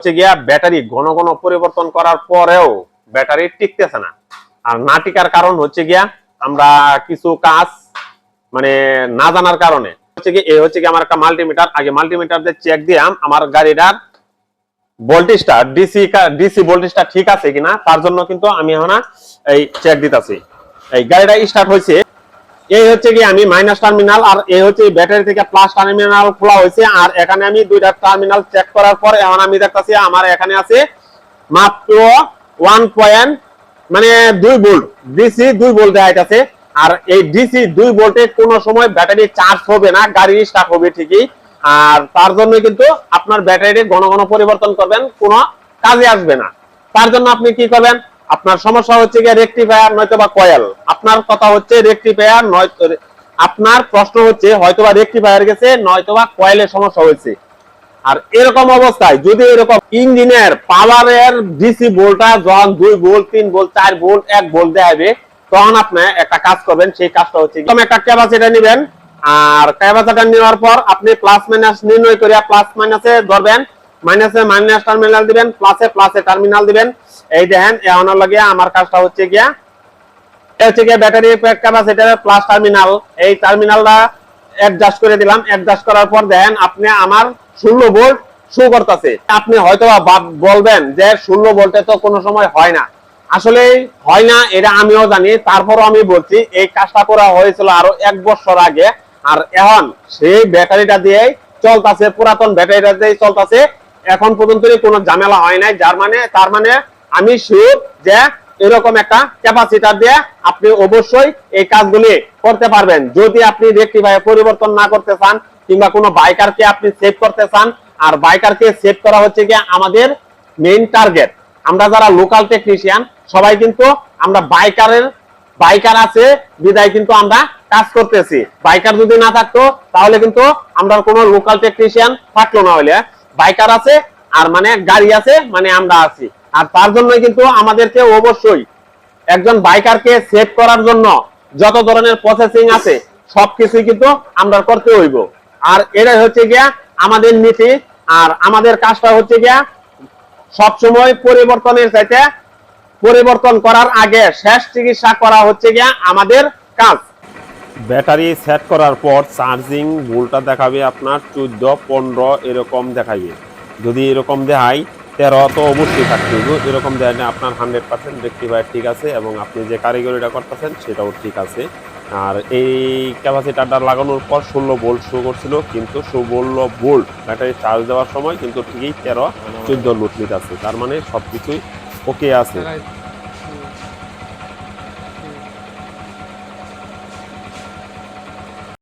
হচ্ছে গিয়া ব্যাটারি ঘন ঘন পরিবর্তন করার পরেও ব্যাটারি টিকতেছে না। আর না টিকার কারণ হচ্ছে গিয়া আমরা কিছু কাজ মানে না জানার কারণে। হচ্ছে কি এই হচ্ছে কি আমার একটা মাল্টিমিটার আগে মাল্টিমিটার দিয়ে চেক দিলাম আমার গাড়িটার ভোল্টেজটা ডিসি ডিসি ভোল্টেজটা ঠিক আছে কিনা, তার জন্য কিন্তু আমি এখন এই চেক দিতেছি। এই গাড়িটা স্টার্ট হয়েছে এই হচ্ছে কি আমি মাইনাস টার্মিনাল আর এই হচ্ছে ব্যাটারি থেকে প্লাস টার্মিনাল খোলা হয়েছে। আর এখানে আমি দুইটা টার্মিনাল চেক করার পর এখন আমি দেখতেছি আমার এখানে আছে মাত্র ওয়ান পয়েন্ট মানে দুই ভোল্ট ডিসি দুই ভোল্ট দেখাইতেছে। আর এই ডিসি দুই ভোল্টে কোনো সময় ব্যাটারি চার্জ হবে না, গাড়ি স্টার্ট হবে ঠিকই। আর তার জন্য কিন্তু আপনার ব্যাটারি ঘন ঘন পরিবর্তন করবেন, কোনো কাজে আসবে না। তার জন্য আপনি কি করবেন আপনার সমস্যা হচ্ছে গিয়ে রেকটিফায়ার নয়তো বা কয়েল আপনার কথা হচ্ছে রেকটিফায়ার নয়তো আপনার প্রশ্ন হচ্ছে হয়তোবা রেকটিফায়ার গেছে, নয়তোবা কয়েলের সমস্যা হয়েছে। আর এরকম অবস্থায় যদি এরকম ইঞ্জিনের পাওয়ারের ডিসি ভোল্টটা যখন দুই ভোল্ট তিন ভোল্ট চার ভোল্ট এক ভোল্ট দেখাবে, তখন আপনি একটা কাজ করবেন, সেই কাজটা হচ্ছে একটা ক্যাপাসিটার নেবেন। আর ক্যাপাসিটার নেওয়ার পর আপনি প্লাস মাইনাস নির্ণয় করে প্লাস মাইনাসে ধরবেন। মাইনাসে মাইনাস টার্মিনাল দিবেন প্লাসে প্লাসে টার্মিনাল দিবেন। এই দেখেন এখন লাগে আমার কাজটা হচ্ছে গিয়া হচ্ছে গিয়ে battery pack capacitor plus terminal এই টার্মিনালটা অ্যাডজাস্ট করে দিলাম। অ্যাডজাস্ট করার পর দেখেন, আপনি আমার ষোলো ভোল্ট শো করতেছে। আপনি হয়তো বলবেন যে ষোলো ভোল্টে তো কোনো সময় হয় না। আসলে হয় না, এটা আমিও জানি। তারপরও আমি বলছি, এই কাজটা করা হয়েছিল আরও এক বছর আগে। আর এখন সেই ব্যাটারিটা দিয়ে চলতেছে, পুরাতন ব্যাটারিটা দিয়ে চলতেছে। এখন পর্যন্ত কোনো ঝামেলা হয় নাই। যার মানে তার মানে আমি শিওর যে এরকম একটা ক্যাপাসিটার দিয়ে আপনি অবশ্যই এই কাজগুলি করতে পারবেন। যদি আপনি রেক্টিফাই পরিবর্তন না করতে চান কিংবা কোনো বাইকারকে আপনি সেভ করতে চান, আর বাইকারকে সেভ করা হচ্ছে কি আমাদের মেইন টার্গেট আমরা যারা লোকাল টেকনিশিয়ান সবাই কিন্তু আমরা বাইকারের বাইকার আছে, বিদায় কিন্তু আমরা কাজ করতেছি। বাইকার যদি না থাকতো, তাহলে কিন্তু আমরা কোনো লোকাল টেকনিশিয়ান থাকল না হলে। বাইকার আছে, আর মানে গাড়ি আছে মানে আমরা আছি। আর তার জন্যই কিন্তু আমাদেরকে অবশ্যই একজন বাইকারকে সেভ করার জন্য যত ধরনের প্রসেসিং আছে, সবকিছুই কিন্তু আমরা করতে হইব। আর এটাই হচ্ছে গিয়া আমাদের নীতি, আর আমাদের কাজটা হচ্ছে গিয়া সবসময় পরিবর্তনের চাইতে পরিবর্তন করার আগে শেষ চিকিৎসা করা হচ্ছে গিয়া আমাদের কাজ। ব্যাটারি সেট করার পর চার্জিং, ভোল্টটা দেখাবে আপনার চোদ্দ, পনেরো, এরকম দেখাবে যদি এরকম দেখায় তেরো তো অবশ্যই থাকতে হবে এরকম দেয় না আপনার হান্ড্রেড পার্সেন্ট রেক্টিফায়ার ঠিক আছে এবং আপনি যে কারিগরিটা করতেছেন সেটাও ঠিক আছে। আর এই ক্যাপাসিটারটা লাগানোর পর ষোলো ভোল্ট শো করছিল, কিন্তু ষোলো ভোল্ট ব্যাটারি চার্জ দেওয়ার সময় কিন্তু ঠিকই তেরো, চোদ্দ লুট আছে। তার মানে সব কিছুই ওকে আছে।